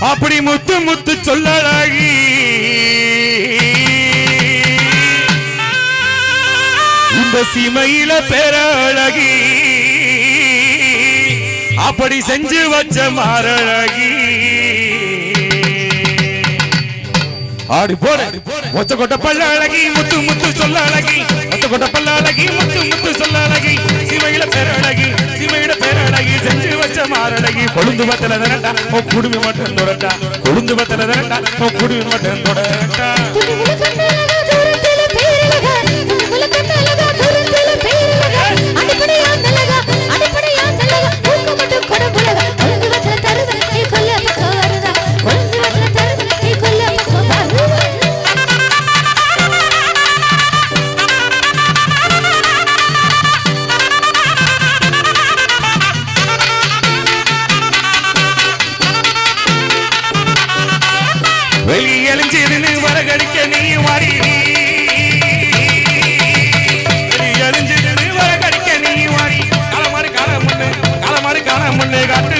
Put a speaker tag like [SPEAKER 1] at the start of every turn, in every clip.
[SPEAKER 1] அப்படி முத்து முத்து சொல்லழகி இந்த சீமையில பேரழகி அப்படி செஞ்சு வச்ச மாரழகி. ஆடி போட. மொத்த கொட்ட பல்ல அழகி முத்து முத்து சொல்ல அழகி. மொத்த கொட்ட பல்ல அழகி முத்து முத்து சொல்ல அழகி. சீமையில பேரழகி சீமையில பேரழகி மாரடகி கொழுந்து பத்தல திரண்டா உன் குடும்பி மட்டும் தொடண்டா கொழுந்து பத்தல திரண்டா உன் குடும்பி மட்டும் தொடண்டா எரிஞ்சிருந்து வரகடிக்க நீ வாடி நீ. எரிஞ்சிருந்து வரகடிக்க நீ வாடி. காலமாறு காலம் முன்னே காலமாறு காலம் முன்னே காட்டு.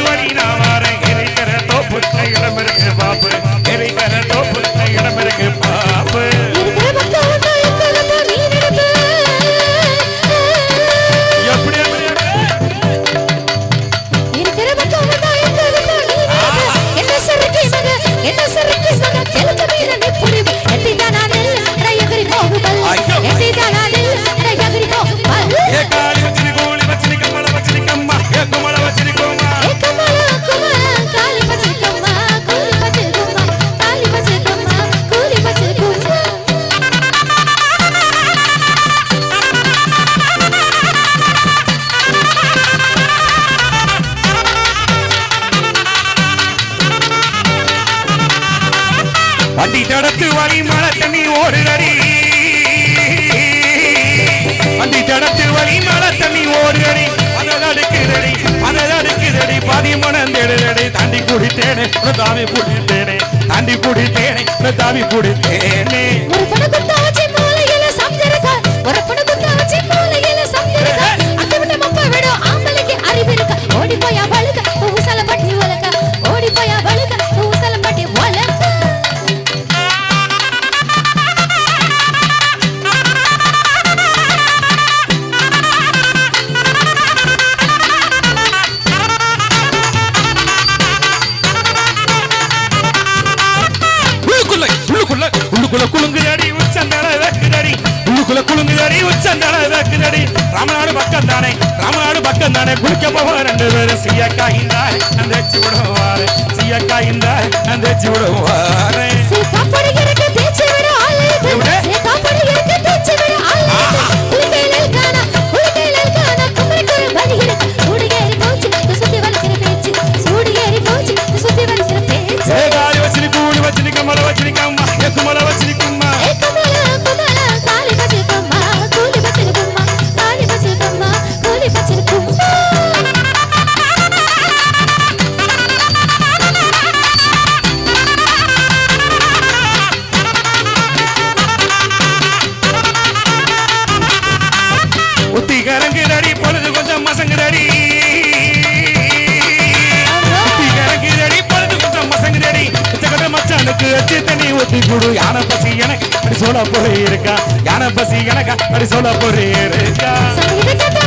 [SPEAKER 1] குளத்து வழி மழை தண்ணி ஓடுதடி அந்த ஜடத்து வழி மழை தண்ணி ஓடுதடி அதடுக்குதடி அதடுக்குதடி பாதி மனம் தேடுதடி தாண்டி குடித்தேனே தாவி குடித்தேனே. தாண்டி குடித்தேனே தாவி குடித்தேனே. பக்கம் தானே ராமநாடு பக்கம் தானே குளிக்க போவோம் ரெண்டு பேரும் சீயக்காய் அந்த சொல்ல போறீருக்கா யானை பசி எனக்கா? அப்படி சொல்ல இருக்கா